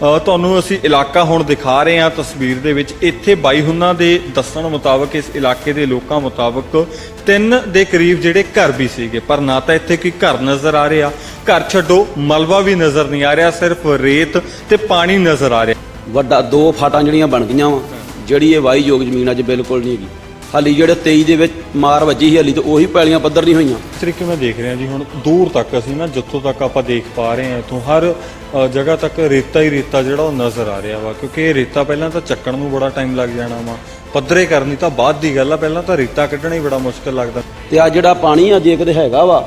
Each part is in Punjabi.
ਤੁਹਾਨੂੰ ਅਸੀਂ ਇਲਾਕਾ ਹੁਣ ਦਿਖਾ ਰਹੇ ਹਾਂ ਤਸਵੀਰ ਦੇ ਵਿੱਚ। ਇੱਥੇ ਬਾਈ ਹੁਣਾਂ ਦੇ ਦੱਸਣ ਮੁਤਾਬਕ, ਇਸ ਇਲਾਕੇ ਦੇ ਲੋਕਾਂ ਮੁਤਾਬਕ ਤਿੰਨ ਦੇ ਕਰੀਬ ਜਿਹੜੇ ਘਰ ਵੀ ਸੀਗੇ। ਪਰ ਨਾ ਤਾਂ ਇੱਥੇ ਕੋਈ ਘਰ ਨਜ਼ਰ ਆ ਰਿਹਾ। ਘਰ ਛੱਡੋ, ਮਲਬਾ ਵੀ ਨਜ਼ਰ ਨਹੀਂ ਆ ਰਿਹਾ, ਸਿਰਫ ਰੇਤ ਤੇ ਪਾਣੀ ਨਜ਼ਰ ਆ ਰਿਹਾ। ਵੱਡਾ ਦੋ ਫਾਟਾਂ ਜਿਹੜੀਆਂ ਬਣ ਗਈਆਂ ਵਾ, ਜਿਹੜੀ ਇਹ ਵਾਈ ਯੋਗ ਜ਼ਮੀਨ ਅੱਜ ਬਿਲਕੁਲ ਨਹੀਂ ਹੈਗੀ। ਹਾਲੀ ਜਿਹੜੇ 23 ਦੇ ਵਿੱਚ ਮਾਰ ਵੱਜੀ ਸੀ ਹਾਲੀ ਤੇ ਉਹੀ ਪੈਲੀਆਂ ਪੱਧਰ ਨਹੀਂ ਹੋਈਆਂ। ਇਸ ਤਰੀਕੇ ਮੈਂ ਦੇਖ ਰਿਹਾ ਜੀ ਹੁਣ ਦੂਰ ਤੱਕ ਅਸੀਂ ਨਾ ਜਿੱਥੋਂ ਤੱਕ ਆਪਾਂ ਦੇਖ ਪਾ ਰਹੇ ਹਾਂ ਇੱਥੋਂ ਹਰ ਅ, ਜਗ੍ਹਾ ਤੱਕ ਰੇਤਾ ਹੀ ਰੇਤਾ ਜਿਹੜਾ ਉਹ ਨਜ਼ਰ ਆ ਰਿਹਾ ਵਾ ਕਿਉਂਕਿ ਇਹ ਰੇਤਾ ਪਹਿਲਾਂ ਤਾਂ ਚੱਕਣ ਨੂੰ ਬੜਾ ਟਾਈਮ ਲੱਗ ਜਾਣਾ ਵਾ ਪੱਧਰੇ ਕਰਨੀ ਤਾਂ ਬਾਅਦ ਦੀ ਗੱਲ ਆ ਪਹਿਲਾਂ ਤਾਂ ਰੇਤਾ ਕੱਢਣਾ ਹੀ ਬੜਾ ਮੁਸ਼ਕਲ ਲੱਗਦਾ। ਤੇ ਆ ਜਿਹੜਾ ਪਾਣੀ ਆ ਜੇ ਕਿਤੇ ਹੈਗਾ ਵਾ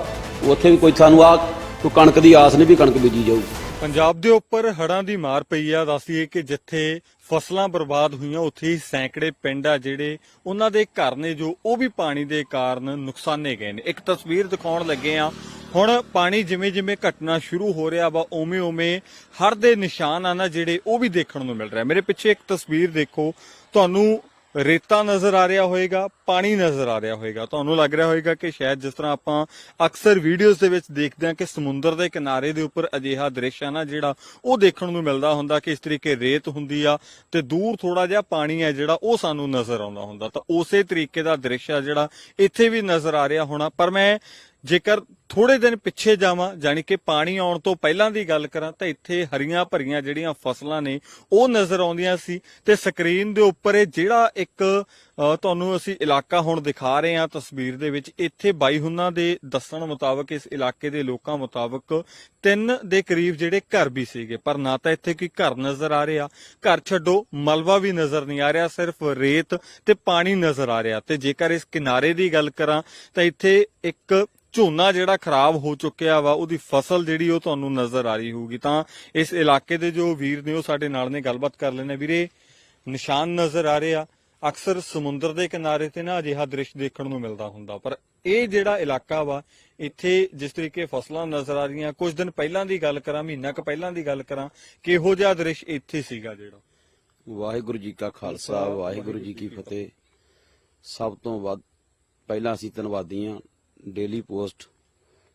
ਉੱਥੇ ਵੀ ਕੋਈ ਸਾਨੂੰ ਆ ਕੋਈ ਕਣਕ ਦੀ ਆਸ ਨਹੀਂ ਵੀ ਕਣਕ ਬੀਜੀ ਜਾਊ। ਪੰਜਾਬ ਦੇ ਉੱਪਰ ਹੜ੍ਹਾਂ ਦੀ ਮਾਰ ਪਈ ਆ ਦੱਸੀਏ ਕਿ ਜਿੱਥੇ ਫਸਲਾਂ ਬਰਬਾਦ ਹੋਈਆਂ, ਉੱਥੇ ਹੀ ਸੈਂਕੜੇ ਪਿੰਡ ਆ ਜਿਹੜੇ ਉਹਨਾਂ ਦੇ ਘਰ ਨੇ ਜੋ ਉਹ ਵੀ ਪਾਣੀ ਦੇ ਕਾਰਨ ਨੁਕਸਾਨੇ ਗਏ ਨੇ। ਇੱਕ ਤਸਵੀਰ ਦਿਖਾਉਣ ਲੱਗੇ ਆ ਹੁਣ ਪਾਣੀ ਜਿਵੇਂ ਜਿਵੇਂ ਘਟਣਾ ਸ਼ੁਰੂ ਹੋ ਰਿਹਾ ਵਾ, ਉਵੇਂ ਉਵੇਂ ਹਰ ਦੇ ਨਿਸ਼ਾਨ ਆ ਨਾ ਜਿਹੜੇ ਉਹ ਵੀ ਦੇਖਣ ਨੂੰ ਮਿਲ ਰਿਹਾ। ਮੇਰੇ ਪਿੱਛੇ ਇੱਕ ਤਸਵੀਰ ਦੇਖੋ। ਤੁਹਾਨੂੰ ਰੇਤਾ ਨਜ਼ਰ ਆ ਰਿਹਾ ਹੋਵੇਗਾ ਪਾਣੀ ਨਜ਼ਰ ਆ ਰਿਹਾ ਹੋਵੇਗਾ ਤੁਹਾਨੂੰ ਲੱਗ ਰਿਹਾ ਹੋਵੇਗਾ ਕਿ ਸ਼ਾਇਦ ਜਿਸ ਤਰ੍ਹਾਂ ਆਪਾਂ ਅਕਸਰ ਵੀਡੀਓਜ਼ ਦੇ ਵਿੱਚ ਦੇਖਦੇ ਹਾਂ ਕਿ ਸਮੁੰਦਰ ਦੇ ਕਿਨਾਰੇ ਦੇ ਉੱਪਰ ਅਜਿਹਾ ਦ੍ਰਿਸ਼ ਆ ਨਾ, ਜਿਹੜਾ ਉਹ ਦੇਖਣ ਨੂੰ ਮਿਲਦਾ ਹੁੰਦਾ ਕਿ ਇਸ ਤਰੀਕੇ ਰੇਤ ਹੁੰਦੀ ਆ ਤੇ ਦੂਰ ਥੋੜਾ ਜਿਹਾ ਪਾਣੀ ਹੈ ਜਿਹੜਾ ਉਹ ਸਾਨੂੰ ਨਜ਼ਰ ਆਉਂਦਾ ਹੁੰਦਾ। ਤਾਂ ਉਸੇ ਤਰੀਕੇ ਦਾ ਦ੍ਰਿਸ਼ ਆ ਜਿਹੜਾ ਇੱਥੇ ਵੀ ਨਜ਼ਰ ਆ ਰਿਹਾ ਹੋਣਾ। ਪਰ ਮੈਂ ਜੇਕਰ ਥੋੜੇ ਦਿਨ ਪਿੱਛੇ ਜਾਵਾਂ ਜਾਨੀ ਕਿ ਪਾਣੀ ਆਉਣ ਤੋਂ ਪਹਿਲਾਂ ਦੀ ਗੱਲ ਕਰਾਂ, ਤਾਂ ਇੱਥੇ ਹਰੀਆਂ ਭਰੀਆਂ ਜਿਹੜੀਆਂ ਫਸਲਾਂ ਨੇ, ਉਹ ਨਜ਼ਰ ਆਉਂਦੀਆਂ ਸੀ। ਤੇ ਸਕਰੀਨ ਦੇ ਉੱਪਰ ਇਹ ਜਿਹੜਾ ਇੱਕ ਤੁਹਾਨੂੰ ਅਸੀਂ ਇਲਾਕਾ ਹੁਣ ਦਿਖਾ ਰਹੇ ਹਾਂ ਤਸਵੀਰ ਦੇ ਵਿੱਚ, ਇੱਥੇ ਬਾਈ ਹੁਨਾਂ ਦੇ ਦੱਸਣ ਮੁਤਾਬਕ, ਇਸ ਇਲਾਕੇ ਦੇ ਲੋਕਾਂ ਮੁਤਾਬਕ ਤਿੰਨ ਦੇ ਕਰੀਬ ਜਿਹੜੇ ਘਰ ਵੀ ਸੀਗੇ। ਪਰ ਨਾ ਤਾਂ ਇੱਥੇ ਕੋਈ ਘਰ ਨਜ਼ਰ ਆ ਰਿਹਾ, ਘਰ ਛੱਡੋ, ਮਲਬਾ ਵੀ ਨਜ਼ਰ ਨਹੀਂ ਆ ਰਿਹਾ, ਸਿਰਫ ਰੇਤ ਤੇ ਪਾਣੀ ਨਜ਼ਰ ਆ ਰਿਹਾ। ਤੇ ਜੇਕਰ ਇਸ ਕਿਨਾਰੇ ਦੀ ਗੱਲ ਕਰਾਂ, ਤਾਂ ਇੱਥੇ ਇੱਕ ਝੋਨਾ ਜਿਹੜਾ ਖਰਾਬ ਹੋ ਚੁੱਕਿਆ ਵਾ ਉਹਦੀ ਫਸਲ ਜਿਹੜੀ ਉਹ ਤੁਹਾਨੂੰ ਨਜ਼ਰ ਆ ਰਹੀ ਹੋਊਗੀ। ਤਾਂ ਇਸ ਇਲਾਕੇ ਦੇ ਜੋ ਵੀਰ ਨੇ ਉਹ ਸਾਡੇ ਨਾਲ ਨੇ ਗੱਲਬਾਤ ਕਰ ਲੈਣੇ ਵੀਰੇ ਨਿਸ਼ਾਨ ਨਜ਼ਰ ਆ ਰਹੇ। ਆ ਅਕਸਰ ਸਮੁੰਦਰ ਦੇ ਕਿਨਾਰੇ ਤੇ ਨਾ ਅਜਿਹਾ ਦ੍ਰਿਸ਼ ਦੇਖਣ ਨੂੰ ਮਿਲਦਾ ਹੁੰਦਾ। ਪਰ ਇਹ ਜਿਹੜਾ ਇਲਾਕਾ ਵਾ ਇੱਥੇ ਜਿਸ ਤਰੀਕੇ ਫਸਲਾਂ ਨਜ਼ਰ ਆ ਰਹੀਆਂ ਕੁਝ ਦਿਨ ਪਹਿਲਾਂ ਦੀ ਗੱਲ ਕਰਾਂ ਮਹੀਨਾ ਕੁ ਪਹਿਲਾਂ ਦੀ ਗੱਲ ਕਰਾਂ ਕਿਹੋ ਜਿਹਾ ਦ੍ਰਿਸ਼ ਇੱਥੇ ਸੀਗਾ ਜਿਹੜਾ? ਵਾਹਿਗੁਰੂ ਜੀ ਕਾ ਖਾਲਸਾ ਵਾਹਿਗੁਰੂ ਜੀ ਕੀ ਫਤਿਹ। ਸਭ ਤੋਂ ਵੱਧ ਪਹਿਲਾਂ ਅਸੀਂ ਧੰਨਵਾਦੀ ਹਾਂ ਡੇਲੀ ਪੋਸਟ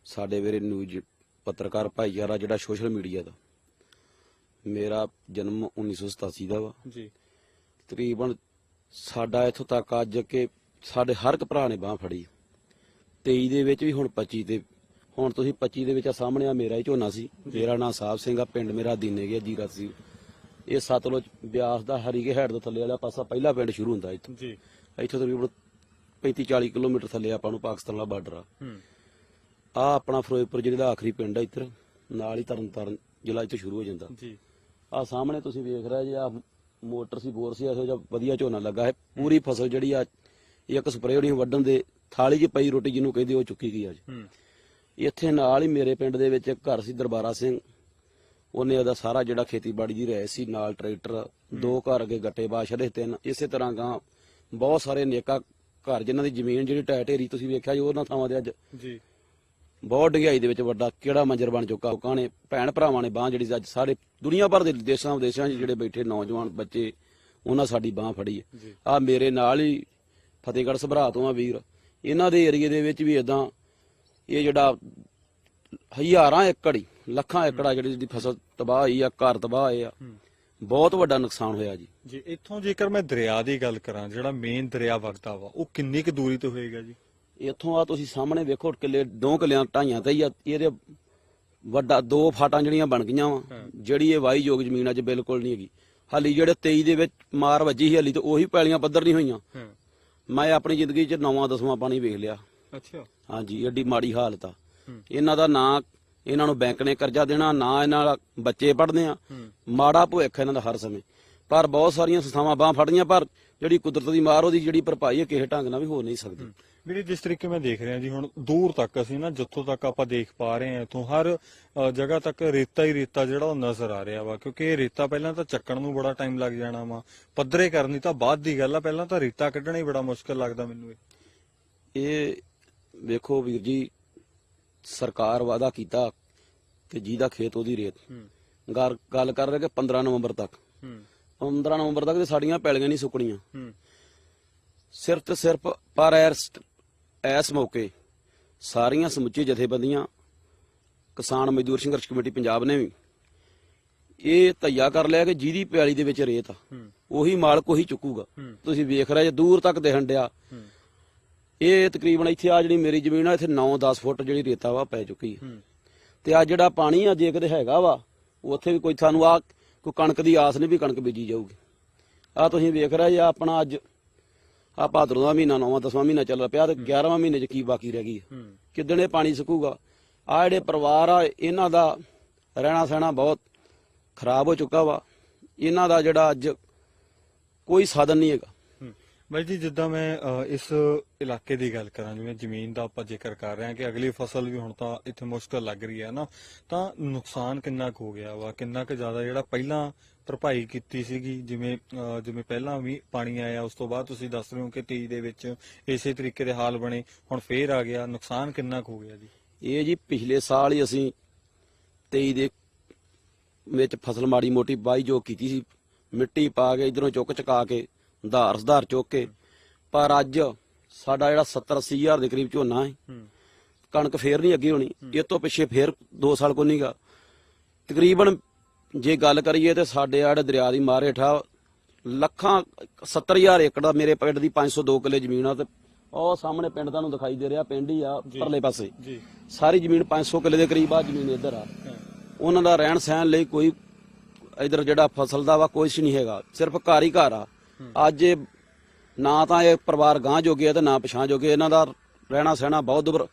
ਸਾਡੇ ਵੀਰੇ ਨਿਊਜ਼ ਪੱਤਰਕਾਰ ਭਾਈਚਾਰਾ ਜਿਹੜਾ ਸੋਸ਼ਲ ਮੀਡੀਆ ਦਾ ਮੇਰਾ ਜਨਮ 1987 ਦਾ ਵਾ। ਜੀ। ਤਕਰੀਬਨ ਸਾਡਾ ਇੱਥੋਂ ਤੱਕ ਅੱਜ ਕਿ ਸਾਡੇ ਹਰ ਇੱਕ ਭਰਾ ਨੇ ਬਾਹ ਫੜੀ 23 ਦੇ ਵਿੱਚ ਵੀ ਹੁਣ 25 ਤੇ ਹੁਣ ਤੁਸੀਂ 25 ਦੇ ਵਿੱਚ ਆ ਸਾਹਮਣੇ ਆ ਮੇਰਾ ਹੀ ਝੋਨਾ ਸੀ। ਮੇਰਾ ਨਾਮ ਸਾਹਿਬ ਸਿੰਘ ਆ ਪਿੰਡ ਮੇਰਾ ਦੀਨੇ ਗਿਆ ਜੀਰਾ ਸੀ। ਇਹ ਸਤਲੁਜ ਬਿਆਸ ਦਾ ਹਰੀਕੇ ਹੈਡ ਤੋਂ ਥੱਲੇ ਵਾਲਾ ਪਾਸਾ ਪਹਿਲਾ ਪਿੰਡ ਸ਼ੁਰੂ ਹੁੰਦਾ ਇੱਥੋਂ। ਜੀ। ਇੱਥੋਂ ਤਕਰੀਬਨ 35 40 ਕਿਲੋਮੀਟਰ ਥੱਲੇ ਆਪਾਂ ਨੂੰ ਪਾਕਿਸਤਾਨ ਦਾ ਬਾਰਡਰ ਆ। ਹੂੰ। ਆ ਆਪਣਾ ਫਿਰੋਜ਼ਪੁਰ ਜ਼ਿਲ੍ਹੇ ਦਾ ਆਖਰੀ ਪਿੰਡ ਆ ਇੱਧਰ ਨਾਲ ਹੀ ਤਰਨਤਾਰਨ ਜ਼ਿਲ੍ਹਾ ਇੱਥੇ ਸ਼ੁਰੂ ਹੋ ਜਾਂਦਾ। ਜੀ। ਆ ਸਾਹਮਣੇ ਤੁਸੀਂ ਵੇਖ ਰਹੇ ਜੀ ਆ ਮੋਟਰ ਸੀ ਬੋਰ ਸੀ ਇਹੋ ਜਿਹਾ ਵਧੀਆ ਝੋਨਾ ਲੱਗਾ ਹੈ। ਪੂਰੀ ਫਸਲ ਜਿਹੜੀ ਆ ਇੱਕ ਸਪਰੇਅ ਜਿਹੜੀ ਵੱਢਣ ਦੇ ਥਾਲੀ 'ਚ ਪਈ ਰੋਟੀ ਜਿਹਨੂੰ ਕਹਿੰਦੇ ਉਹ ਚੁੱਕੀ ਗਈ ਅੱਜ। ਹੂੰ। ਇੱਥੇ ਨਾਲ ਹੀ ਮੇਰੇ ਪਿੰਡ ਦੇ ਵਿੱਚ ਇੱਕ ਘਰ ਸੀ ਦਰਬਾਰਾ ਸਿੰਘ। ਉਹਨੇ ਉਹਦਾ ਸਾਰਾ ਜਿਹੜਾ ਖੇਤੀਬਾੜੀ ਦੀ ਰਹਿ ਸੀ ਨਾਲ ਟਰੈਕਟਰ ਦੋ ਘਰ ਅੱਗੇ ਗੱਟੇ ਬਾਸ਼ਰੇ ਤਿੰਨ। ਇਸੇ ਤਰ੍ਹਾਂ ਗਾਂ ਬਹੁਤ ਸਾਰੇ ਨੇਕਾ ਘਰ ਜਿਨ੍ਹਾਂ ਦੀ ਜ਼ਮੀਨ ਜਿਹੜੀ ਢੇਰੀ ਤੁਸੀਂ ਵੇਖਿਆ ਜੀ ਉਹਨਾਂ ਥਾਵਾਂ ਤੇ ਅੱਜ ਜੀ। ਬਹੁਤ ਡਿਗਾਈ ਦੇ ਵਿੱਚ ਵੱਡਾ ਕਿਹੜਾ ਮੰਜਰ ਬਣ ਚੁੱਕਾ ਲੋਕਾਂ ਨੇ ਭੈਣ ਭਰਾਵਾਂ ਨੇ ਬਾਹ ਜਿਹੜੀ ਅੱਜ ਸਾਰੇ ਦੁਨੀਆ ਭਰ ਦੇ ਦੇਸ਼ਾਂ ਵਿਦੇਸ਼ਾਂ 'ਚ ਜਿਹੜੇ ਬੈਠੇ ਨੌਜਵਾਨ ਬੱਚੇ ਉਹਨਾਂ ਸਾਡੀ ਬਾਹ ਫੜੀ ਹੈ। ਆ ਮੇਰੇ ਨਾਲ ਹੀ ਫਤਿਹਗੜ੍ਹ ਸਭਰਾ ਤੋਂ ਆ ਵੀਰ। ਇਹਨਾਂ ਦੇ ਏਰੀਏ ਦੇ ਵਿੱਚ ਵੀ ਇਦਾਂ ਇਹ ਜਿਹੜਾ ਹਜ਼ਾਰਾਂ ਏਕੜ ਹੀ ਲੱਖਾਂ ਏਕੜਾ ਜਿਹੜੀ ਦੀ ਫਸਲ ਤਬਾਹ ਹੋਈ ਆ ਘਰ ਤਬਾਹ ਹੋਏ ਆ। ਬਹੁਤ ਵੱਡਾ ਨੁਕਸਾਨ ਹੋਇਆ ਜੀ। ਜੀ ਇੱਥੋਂ ਜੇਕਰ ਮੈਂ ਦਰਿਆ ਦੀ ਗੱਲ ਕਰਾਂ ਜਿਹੜਾ ਮੇਨ ਦਰਿਆ ਵਗਦਾ ਵਾ ਉਹ ਕਿੰਨੀ ਕੁ ਦੂਰੀ ਤੇ ਹੋਏਗਾ ਜੀ? ਇੱਥੋਂ ਆ ਤੁਸੀਂ ਸਾਹਮਣੇ ਵੇਖੋ ਕਿੱਲੇ ਦੋ ਕਿੱਲਿਆਂ ਢਾਈਆਂ ਤੇ ਹੀ ਆ ਇਹਦੇ ਵੱਡਾ ਦੋ ਫਾਟਾਂ ਜਿਹੜੀਆਂ ਬਣ ਗਈਆਂ ਵਾ। ਜਿਹੜੀ ਇਹ ਵਾਈ ਯੋਗ ਜ਼ਮੀਨ ਅੱਜ ਬਿਲਕੁਲ ਨਹੀਂ ਹੈਗੀ। ਹਾਲੀ ਜਿਹੜੇ 23 ਦੇ ਵਿੱਚ ਮਾਰ ਵੱਜੀ ਸੀ ਹਾਲੀ ਤੇ ਉਹੀ ਪੈਲੀਆਂ ਪੱਧਰ ਨਹੀਂ ਹੋਈਆਂ। ਮੈਂ ਆਪਣੀ ਜ਼ਿੰਦਗੀ 'ਚ ਨੌਵਾਂ ਦਸਵਾਂ ਪਾਣੀ ਵੇਖ ਲਿਆ। ਅੱਛਾ। ਹਾਂਜੀ ਏਡੀ ਮਾੜੀ ਹਾਲਤ ਆ। ਇਹਨਾਂ ਦਾ ਨਾਂ ਇਹਨਾਂ ਨੂੰ ਬੈਂਕ ਨੇ ਕਰਜ਼ਾ ਦੇਣਾ ਨਾ ਇਹਨਾਂ ਦਾ ਬੱਚੇ ਪੜ੍ਹਦੇ ਆ। ਮਾੜਾ ਭੁੱਖ ਇਹਨਾਂ ਦਾ ਹਰ ਸਮੇਂ। ਪਰ ਬਹੁਤ ਸਾਰੀਆਂ ਸੰਸਥਾਵਾਂ ਬਾਹ ਫੜੀਆਂ ਪਰ ਜਿਹੜੀ ਕੁਦਰਤ ਦੀ ਮਾਰ ਉਹਦੀ ਜਿਹੜੀ ਭਰਪਾਈ ਹੈ ਕਿਸੇ ਢੰਗ ਨਾਲ ਵੀ ਹੋ ਨਹੀਂ ਸਕਦੀ। ਵੀਰੇ ਜਿਸ ਤਰੀਕੇ ਮੈਂ ਦੇਖ ਰਿਹਾ ਜੀ ਹੁਣ ਦੂਰ ਤੱਕ ਅਸੀਂ ਨਾ ਜਿੱਥੋਂ ਤੱਕ ਆਪਾਂ ਦੇਖ ਪਾ ਰਹੇ ਹਾਂ ਇਥੋਂ ਹਰ ਜਗ੍ਹਾ ਤੱਕ ਰੇਤਾ ਹੀ ਰੇਤਾ ਜਿਹੜਾ ਉਹ ਨਜ਼ਰ ਆ ਰਿਹਾ ਵਾ ਕਿਉਂਕਿ ਇਹ ਰੇਤਾ ਪਹਿਲਾਂ ਤਾਂ ਚੱਕਣ ਨੂੰ ਬੜਾ ਟਾਈਮ ਲੱਗ ਜਾਣਾ ਵਾ। ਪੱਧਰੇ ਕਰਨੀ ਤਾਂ ਬਾਅਦ ਦੀ ਗੱਲ ਆ ਪਹਿਲਾਂ ਤਾਂ ਰੇਤਾ ਕੱਢਣਾ ਹੀ ਬੜਾ ਮੁਸ਼ਕਲ ਲੱਗਦਾ ਮੈਨੂੰ ਇਹ। ਇਹ ਵੇਖੋ ਵੀਰ ਜੀ ਸਰਕਾਰ ਵਾਅਦਾ ਕੀਤਾ ਕਿ ਜਿਹਦਾ ਖੇਤ ਉਹਦੀ ਰੇਤ। ਗੱਲ ਗੱਲ ਕਰ ਰਹੇ ਕਿ 15 ਨਵੰਬਰ ਤੱਕ। ਹੂੰ। 15 ਨਵੰਬਰ ਤੱਕ ਤੇ ਸਾਡੀਆਂ ਪੈਲੀਆਂ ਨਹੀਂ ਸੁੱਕਣੀਆਂ। ਹੂੰ। ਸਿਰਫ ਤੇ ਸਿਰਫ ਪਰ ਇਸ ਮੌਕੇ ਸਾਰੀਆਂ ਸਮੁੱਚੀ ਜਥੇਬੰਦੀਆਂ ਕਿਸਾਨ ਮਜ਼ਦੂਰ ਸੰਘਰਸ਼ ਕਮੇਟੀ ਪੰਜਾਬ ਨੇ ਵੀ ਇਹ ਧਈਆ ਕਰ ਲਿਆ ਕਿ ਜਿਹਦੀ ਪਿਆਲੀ ਦੇ ਵਿੱਚ ਰੇਤ ਆ ਹੂੰ। ਉਹੀ ਮਾਲਕ ਉਹੀ ਚੁੱਕੂਗਾ। ਤੁਸੀਂ ਵੇਖ ਰਹੇ ਜੇ ਦੂਰ ਤੱਕ ਦਿਖਣ ਡਿਆ। ਇਹ ਤਕਰੀਬਨ ਇੱਥੇ ਆ ਜਿਹੜੀ ਮੇਰੀ ਜ਼ਮੀਨ ਆ ਇੱਥੇ 9-10 ਫੁੱਟ ਜਿਹੜੀ ਰੇਤਾ ਵਾ ਪੈ ਚੁੱਕੀ ਹੂੰ। ਤੇ ਆ ਜਿਹੜਾ ਪਾਣੀ ਆ ਜੇ ਕਿਤੇ ਹੈਗਾ ਵਾ ਉੱਥੇ ਵੀ ਕੋਈ ਸਾਨੂੰ ਆ ਕੋਈ ਕਣਕ ਦੀ ਆਸ ਨਹੀਂ ਵੀ ਕਣਕ ਬੀਜੀ ਜਾਊਗੀ। ਆ ਤੁਸੀਂ ਵੇਖ ਰਹੇ ਜੀ ਆਹ ਆਪਣਾ ਅੱਜ ਆ ਭਾਦਰੋਂ ਦਾ ਮਹੀਨਾ ਨੌਵਾਂ ਦਸਵਾਂ ਮਹੀਨਾ ਚੱਲ ਪਿਆ ਤੇ 11ਵਾਂ ਮਹੀਨੇ ਚ ਕੀ ਬਾਕੀ ਰਹਿ ਗਈ ਹੈ? ਕਿੱਦਣ ਇਹ ਪਾਣੀ ਸੁੱਕੂਗਾ? ਆ ਜਿਹੜੇ ਪਰਿਵਾਰ ਆ ਇਹਨਾਂ ਦਾ ਰਹਿਣਾ ਸਹਿਣਾ ਬਹੁਤ ਖਰਾਬ ਹੋ ਚੁੱਕਾ ਵਾ। ਇਹਨਾਂ ਦਾ ਜਿਹੜਾ ਅੱਜ ਕੋਈ ਸਾਧਨ ਨਹੀਂ ਹੈਗਾ। ਬਾਈ ਜੀ ਜਿੱਦਾਂ ਮੈਂ ਅ, ਇਸ ਇਲਾਕੇ ਦੀ ਗੱਲ ਕਰਾਂ ਜਿਵੇਂ ਜ਼ਮੀਨ ਦਾ ਆਪਾਂ ਜ਼ਿਕਰ ਕਰ ਰਹੇ ਹਾਂ ਕਿ ਅਗਲੀ ਫਸਲ ਵੀ ਹੁਣ ਤਾਂ ਇੱਥੇ ਮੁਸ਼ਕਲ ਲੱਗ ਰਹੀ ਹੈ ਨਾ ਤਾਂ ਨੁਕਸਾਨ ਕਿੰਨਾ ਕੁ ਹੋ ਗਿਆ ਵਾ? ਕਿੰਨਾ ਕੁ ਜ਼ਿਆਦਾ ਜਿਹੜਾ ਪਹਿਲਾਂ ਭਰਪਾਈ ਕੀਤੀ ਸੀਗੀ ਜਿਵੇਂ ਅ, ਜਿਵੇਂ ਪਹਿਲਾਂ ਵੀ ਪਾਣੀ ਆਇਆ ਉਸ ਤੋਂ ਬਾਅਦ ਤੁਸੀਂ ਦੱਸ ਰਹੇ ਹੋ ਕਿ 23 ਦੇ ਵਿੱਚ ਇਸੇ ਤਰੀਕੇ ਦੇ ਹਾਲ ਬਣੇ ਹੁਣ ਫੇਰ ਆ ਗਿਆ ਨੁਕਸਾਨ ਕਿੰਨਾ ਕੁ ਹੋ ਗਿਆ ਜੀ? ਇਹ ਜੀ ਪਿਛਲੇ ਸਾਲ ਹੀ ਅਸੀਂ 23 ਦੇ ਵਿੱਚ ਫਸਲ ਮਾੜੀ ਮੋਟੀ ਬਾਈ ਜੋ ਕੀਤੀ ਸੀ ਮਿੱਟੀ ਪਾ ਕੇ ਇਧਰੋਂ ਚੁੱਕ ਚੁਕਾ ਕੇ ਧਾਰ ਸੁਧਾਰ ਚੁੱਕ ਕੇ। ਪਰ ਅੱਜ ਸਾਡਾ ਜਿਹੜਾ 70 80 ਹਜ਼ਾਰ ਦੇ ਕਰੀਬ ਝੋਨਾ ਹੈ ਕਣਕ ਫੇਰ ਨਹੀਂ ਅੱਗੇ ਹੋਣੀ। ਇਹ ਤੋਂ ਪਿੱਛੇ ਫੇਰ 2 ਸਾਲ ਕੋ ਨਹੀਂਗਾ ਤਕਰੀਬਨ ਜੇ ਗੱਲ ਕਰੀਏ ਤੇ ਸਾਡੇ ਆੜੇ ਦਰਿਆ ਦੀ ਮਾਰ ਹੇਠਾਂ ਲੱਖਾਂ 70000 ਏਕੜ ਦਾ ਮੇਰੇ ਪਿੰਡ ਦੀ 502 ਕਿੱਲੇ ਜ਼ਮੀਨ ਆ ਤੇ ਉਹ ਸਾਹਮਣੇ ਪਿੰਡ ਤੁਹਾਨੂੰ ਦਿਖਾਈ ਦੇ ਰਿਹਾ ਪਿੰਡ ਹੀ ਆ ਪਰਲੇ ਪਾਸੇ। ਜੀ। ਸਾਰੀ ਜ਼ਮੀਨ 500 ਕਿੱਲੇ ਦੇ ਕਰੀਬ ਆ ਜ਼ਮੀਨ ਇੱਧਰ ਆ। ਉਹਨਾਂ ਦਾ ਰਹਿਣ ਸਹਿਣ ਲਈ ਕੋਈ ਇਧਰ ਜਿਹੜਾ ਫਸਲ ਦਾ ਵਾ ਕੁਛ ਨਹੀਂ ਹੈਗਾ। ਸਿਰਫ ਘਰ ਹੀ ਘਰ ਆ। ਅੱਜ ਇਹ ਨਾ ਤਾਂ ਇਹ ਪਰਿਵਾਰ ਗਾਂ ਜੋਗੇ ਆ ਤੇ ਨਾ ਪਛਾਂ ਜੋਗੇ। ਇਹਨਾਂ ਦਾ ਰਹਿਣਾ ਸਹਿਣਾ ਬਹੁਤ ਦੁਬਰ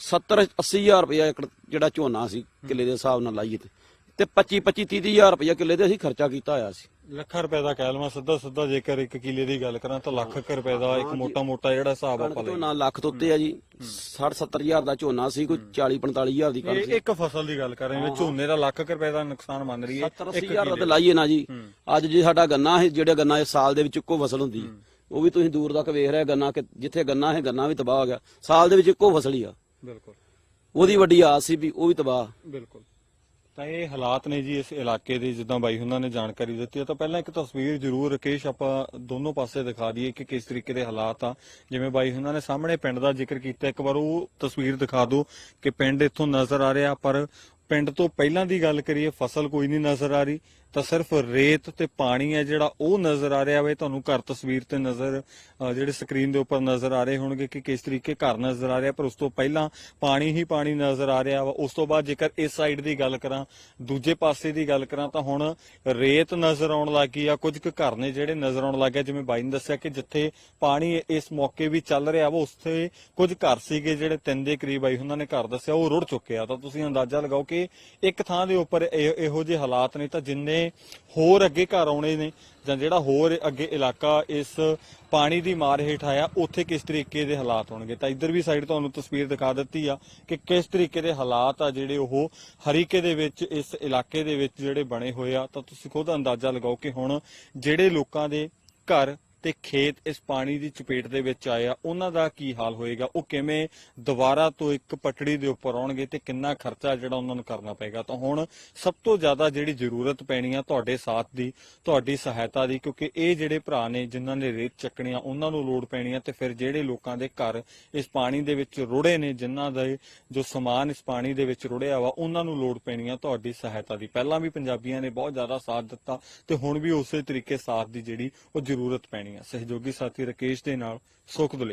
70 80000 ਰੁਪਇਆ ਏਕੜ ਜਿਹੜਾ ਝੋਨਾ ਸੀ ਕਿੱਲੇ ਦੇ ਹਿਸਾਬ ਨਾਲ ਲਾਈਏ ਤੇ। ਤੇ 25 25 30000 ਰੁਪਇਆ ਕਿੱਲੇ ਤੇ ਅਸੀਂ ਖਰਚਾ ਕੀਤਾ ਹੋਇਆ ਸੀ। ਲੱਖਾਂ ਰੁਪਏ ਦਾ ਕਹਿ ਲਵਾਂ ਸਿੱਧਾ ਸਿੱਧਾ ਜੇਕਰ ਇੱਕ ਕਿਲੇ ਦੀ ਗੱਲ ਕਰਾਂ ਤਾਂ ਲੱਖ ਕੁ ਰੁਪਏ ਦਾ ਇੱਕ ਮੋਟਾ ਮੋਟਾ ਜਿਹੜਾ ਹਿਸਾਬ ਆਪਾਂ ਕਣਕ ਲਈ ਝੋਨਾ ਲੱਖ ਤੋਂ ਉੱਤੇ ਆ ਜੀ 60 70000 ਦਾ ਝੋਨਾ ਸੀ ਕੋਈ 40 45000 ਦੀ ਕਣਕ ਇਹ ਸੀ। ਇੱਕ ਫਸਲ ਦੀ ਗੱਲ ਕਰ ਰਹੇ ਹਾਂ ਝੋਨੇ ਦਾ ਲੱਖ ਕੁ ਰੁਪਏ ਦਾ ਨੁਕਸਾਨ ਮੰਨ ਰਹੀ ਹੈ 70 ਇੱਕ 80000 ਦਾ ਕਿੱਲੇ ਤੇ ਲਾਈਏ ਨਾ ਜੀ। ਅੱਜ ਜੇ ਸਾਡਾ ਗੰਨਾ ਹੈ ਜਿਹੜਾ ਗੰਨਾ ਇਸ ਸਾਲ ਦੇ ਵਿੱਚ ਇੱਕੋ ਫਸਲ ਹੁੰਦੀ ਹੈ, ਉਹ ਵੀ ਤੁਸੀਂ ਦੂਰ ਤੱਕ ਵੇਖ ਰਹੇ ਗੰਨਾ ਕਿ ਜਿੱਥੇ ਗੰਨਾ ਹੈ ਗੰਨਾ ਵੀ ਤਬਾਹ ਹੋ ਗਿਆ। ਸਾਲ ਦੇ ਵਿੱਚ ਇੱਕੋ ਫਸਲ ਹੀ ਆ। ਬਿਲਕੁਲ। ਉਹਦੀ ਵੱਡੀ ਆਸ ਸੀ ਵੀ ਉਹ ਵੀ ਤਬਾਹ। ਬਿਲਕੁਲ। ਤਾਂ ਇਹ ਹਾਲਾਤ ਨੇ ਜੀ ਇਸ ਇਲਾਕੇ ਦੇ, ਜਿੱਦਾਂ ਬਾਈ ਉਹਨਾਂ ਨੇ ਜਾਣਕਾਰੀ ਦਿੱਤੀ ਹੈ ਤਾਂ ਪਹਿਲਾਂ ਇੱਕ ਤਸਵੀਰ ਜ਼ਰੂਰ ਰਕੇਸ਼ ਆਪਾਂ ਦੋਨੋਂ ਪਾਸੇ ਦਿਖਾ ਦਈਏ ਕਿ ਕਿਸ ਤਰੀਕੇ ਦੇ ਹਾਲਾਤ ਆ। ਜਿਵੇਂ ਬਾਈ ਉਹਨਾਂ ਨੇ ਸਾਹਮਣੇ ਪਿੰਡ ਦਾ ਜ਼ਿਕਰ ਕੀਤਾ, ਇੱਕ ਵਾਰ ਉਹ ਤਸਵੀਰ ਦਿਖਾ ਦਿਓ ਕਿ ਪਿੰਡ ਇੱਥੋਂ ਨਜ਼ਰ ਆ ਰਿਹਾ, ਪਰ ਪਿੰਡ ਤੋਂ ਪਹਿਲਾਂ ਦੀ ਗੱਲ ਕਰੀਏ, ਫਸਲ ਕੋਈ ਨਹੀਂ ਨਜ਼ਰ ਆ ਰਹੀ। ਤਾਂ ਸਿਰਫ ਰੇਤ ਤੇ ਪਾਣੀ ਹੈ ਜਿਹੜਾ, ਉਹ ਨਜ਼ਰ ਆ ਰਿਹਾ ਵੇ। ਤੁਹਾਨੂੰ ਘਰ ਤਸਵੀਰ ਤੇ ਨਜ਼ਰ ਜਿਹੜੇ ਸਕਰੀਨ ਦੇ ਉੱਪਰ ਨਜ਼ਰ ਆ ਰਹੇ ਹੋਣਗੇ ਕਿ ਕਿਸ ਤਰੀਕੇ ਘਰ ਨਜ਼ਰ ਆ ਰਿਹਾ। ਪਰ ਉਸ ਤੋਂ ਪਹਿਲਾਂ ਪਾਣੀ ਹੀ ਪਾਣੀ ਨਜ਼ਰ ਆ ਰਿਹਾ ਵਾ। ਉਸ ਤੋਂ ਬਾਅਦ ਜੇਕਰ ਇਸ ਸਾਈਡ ਦੀ ਗੱਲ ਕਰਾਂ, ਦੂਜੇ ਪਾਸੇ ਦੀ ਗੱਲ ਕਰਾਂ, ਤਾਂ ਹੁਣ ਰੇਤ ਨਜ਼ਰ ਆਉਣ ਲੱਗੀ ਆ। ਕੁਝ ਕੁ ਘਰ ਨੇ ਜਿਹੜੇ ਨਜ਼ਰ ਆਉਣ ਲੱਗੇ ਜਿਵੇਂ ਬਾਈ ਨੇ ਦੱਸਿਆ ਕਿ ਜਿੱਥੇ ਪਾਣੀ ਇਸ ਮੌਕੇ ਵੀ ਚੱਲ ਰਿਹਾ ਵਾ, ਉੱਥੇ ਕੁਝ ਘਰ ਸੀਗੇ ਜਿਹੜੇ ਤਿੰਨ ਦੇ ਕਰੀਬ ਆਈ ਉਹਨਾਂ ਨੇ ਘਰ ਦੱਸਿਆ, ਉਹ ਰੁੜ ਚੁੱਕੇ ਆ। ਤਾਂ ਤੁਸੀਂ ਅੰਦਾਜ਼ਾ ਲਗਾਓ ਕਿ ਇੱਕ ਥਾਂ ਦੇ ਉੱਪਰ ਇਹੋ ਜਿਹੇ ਹਾਲਾਤ ਨੇ ਤਾਂ ਜਿੰਨੇ ਹੋਰ ਅੱਗੇ ਘਰ ਆਉਣੇ ਨੇ ਜਾਂ ਜਿਹੜਾ ਹੋਰ ਅੱਗੇ ਇਲਾਕਾ ਇਸ ਪਾਣੀ ਦੀ ਮਾਰ ਹੇਠ ਆਇਆ, ਉੱਥੇ ਕਿਸ ਤਰੀਕੇ ਦੇ ਹਾਲਾਤ ਹੋਣਗੇ? ਤਾਂ ਇੱਧਰ ਵੀ ਸਾਈਡ ਤੁਹਾਨੂੰ ਤਸਵੀਰ ਦਿਖਾ ਦਿੱਤੀ ਆ ਕਿ ਕਿਸ ਤਰੀਕੇ ਦੇ ਹਾਲਾਤ ਆ ਜਿਹੜੇ ਉਹ ਹਰੀਕੇ ਦੇ ਵਿੱਚ, ਇਸ ਇਲਾਕੇ ਦੇ ਵਿੱਚ ਜਿਹੜੇ ਬਣੇ ਹੋਏ ਆ। ਤਾਂ ਤੁਸੀਂ ਖੁਦ ਅੰਦਾਜ਼ਾ ਲਗਾਓ ਕਿ ਹੁਣ ਜਿਹੜੇ ਲੋਕਾਂ ਦੇ ਘਰ ਤੇ ਖੇਤ ਇਸ ਪਾਣੀ ਦੀ ਚਪੇਟ ਦੇ ਵਿੱਚ ਆਇਆ ਉਹਨਾਂ ਦਾ ਕੀ ਹਾਲ ਹੋਏਗਾ? ਉਹ ਕਿਵੇਂ ਦੁਬਾਰਾ ਤੋਂ ਇੱਕ ਪਟੜੀ ਦੇ ਉੱਪਰ ਆਉਣਗੇ ਤੇ ਕਿੰਨਾ ਖਰਚਾ ਜਿਹੜਾ ਉਹਨਾਂ ਨੂੰ ਕਰਨਾ ਪਏਗਾ? ਤਾਂ ਹੁਣ ਸਭ ਤੋਂ ਜ਼ਿਆਦਾ ਜਿਹੜੀ ਜ਼ਰੂਰਤ ਪੈਣੀ ਆ ਤੁਹਾਡੇ ਸਾਥ ਦੀ, ਤੁਹਾਡੀ ਸਹਾਇਤਾ ਦੀ, ਕਿਉਂਕਿ ਇਹ ਜਿਹੜੇ ਭਰਾ ਨੇ ਜਿਨ੍ਹਾਂ ਨੇ ਰੇਤ ਚੱਕਣੀ ਆ, ਉਹਨਾਂ ਨੂੰ ਲੋੜ ਪੈਣੀ ਆ ਤੇ ਫਿਰ ਜਿਹੜੇ ਲੋਕਾਂ ਦੇ ਘਰ ਇਸ ਪਾਣੀ ਦੇ ਵਿੱਚ ਰੁੜੇ ਨੇ, ਜਿਨ੍ਹਾਂ ਦਾ ਜੋ ਸਮਾਨ ਇਸ ਪਾਣੀ ਦੇ ਵਿੱਚ ਰੁੜਿਆ ਵਾ, ਉਹਨਾਂ ਨੂੰ ਲੋੜ ਪੈਣੀ ਆ ਤੁਹਾਡੀ ਸਹਾਇਤਾ ਦੀ। ਪਹਿਲਾਂ ਵੀ ਪੰਜਾਬੀਆਂ ਨੇ ਬਹੁਤ ਜ਼ਿਆਦਾ ਸਾਥ ਦਿੱਤਾ ਤੇ ਹੁਣ ਵੀ ਉਸੇ ਤਰੀਕੇ ਸਾਥ ਦੀ ਜਿਹੜੀ ਉਹ ਜ਼ਰੂਰਤ ਪੈਣੀ ਆ। ਸਹਿਯੋਗੀ ਸਾਥੀ ਰਕੇਸ਼ ਦੇ ਨਾਲ ਸੁਖ ਦੁਲੇ